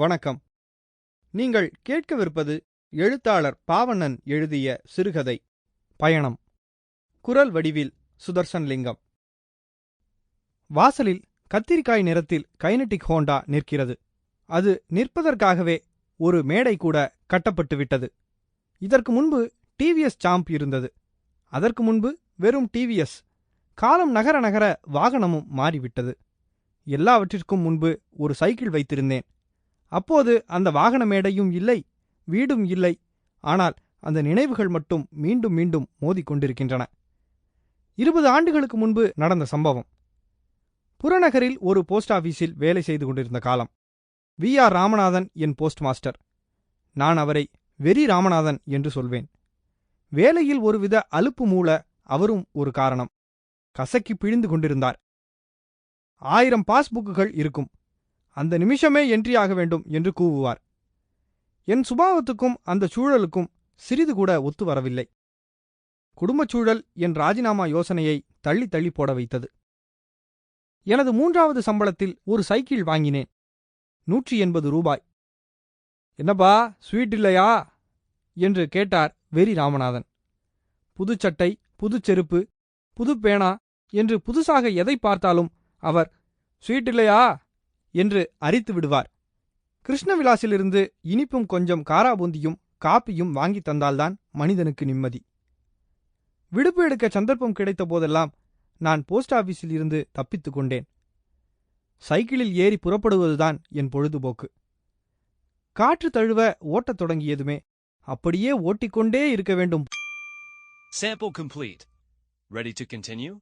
வணக்கம். நீங்கள் கேட்கவிருப்பது எழுத்தாளர் பாவண்ணன் எழுதிய சிறுகதை. பயணம். குரல் வடிவில் சுதர்சன் லிங்கம். வாசலில் கத்திரிக்காய் நிறத்தில் கைனடிக் ஹோண்டா நிற்கிறது. அது நிற்பதற்காகவே ஒரு மேடை கூட கட்டப்பட்டு விட்டது. இதற்கு முன்பு டிவிஎஸ் சாம்ப் இருந்தது. அதற்கு முன்பு வெறும் டிவிஎஸ் காலம் நகர நகர வாகனமும் மாறிவிட்டது. எல்லாவற்றிற்கும் முன்பு ஒரு சைக்கிள் வைத்திருந்தேன். அப்போது அந்த வாகன மேடையும் இல்லை வீடும் இல்லை. ஆனால் அந்த நினைவுகள் மட்டும் மீண்டும் மீண்டும் மோதிக்கொண்டிருக்கின்றன இருபது ஆண்டுகளுக்கு முன்பு நடந்த சம்பவம். புறநகரில் ஒரு போஸ்ட் ஆபீஸில் வேலை செய்து கொண்டிருந்த காலம். வி. ஆர். ராமநாதன் என் போஸ்ட் மாஸ்டர். நான் அவரை வெறி ராமநாதன் என்று சொல்வேன். வேலையில் ஒருவித அலுப்பு மூல அவரும் ஒரு காரணம். கசக்கி பிழிந்து கொண்டிருந்தார். ஆயிரம் பாஸ்புக்குகள் இருக்கும். அந்த நிமிஷமே என்ட்ரி ஆக வேண்டும் என்று கூவுவார். என் சுபாவத்துக்கும் அந்த சூழலுக்கும் சிறிது கூட ஒத்து வரவில்லை. குடும்பச் சூழல் என் ராஜினாமா யோசனையை தள்ளி தள்ளி போட வைத்தது. எனது மூன்றாவது சம்பளத்தில் ஒரு சைக்கிள் வாங்கினேன். நூற்றி எண்பது ரூபாய். என்னப்பா ஸ்வீட் இல்லையா? என்று கேட்டார் வெறி ராமநாதன். புதுச்சட்டை புதுச் செருப்பு புது பேனா என்று புதுசாக எதை பார்த்தாலும் அவர் ஸ்வீட் இல்லையா? என்று அரித்து விடுவார். கிருஷ்ணவிலாசிலிருந்து இனிப்பும் கொஞ்சம் காராபூந்தியும் காப்பியும் வாங்கி தந்தால்தான் மனிதனுக்கு நிம்மதி. விடுப்பு எடுக்க சந்தர்ப்பம் கிடைத்த போதெல்லாம் நான் போஸ்ட் ஆபீஸில் இருந்து தப்பித்துக் கொண்டேன். சைக்கிளில் ஏறி புறப்படுவதுதான் என் பொழுதுபோக்கு. காற்று தழுவ ஓட்டத் தொடங்கியதுமே அப்படியே ஓட்டிக்கொண்டே இருக்க வேண்டும். Sample complete. Ready to continue?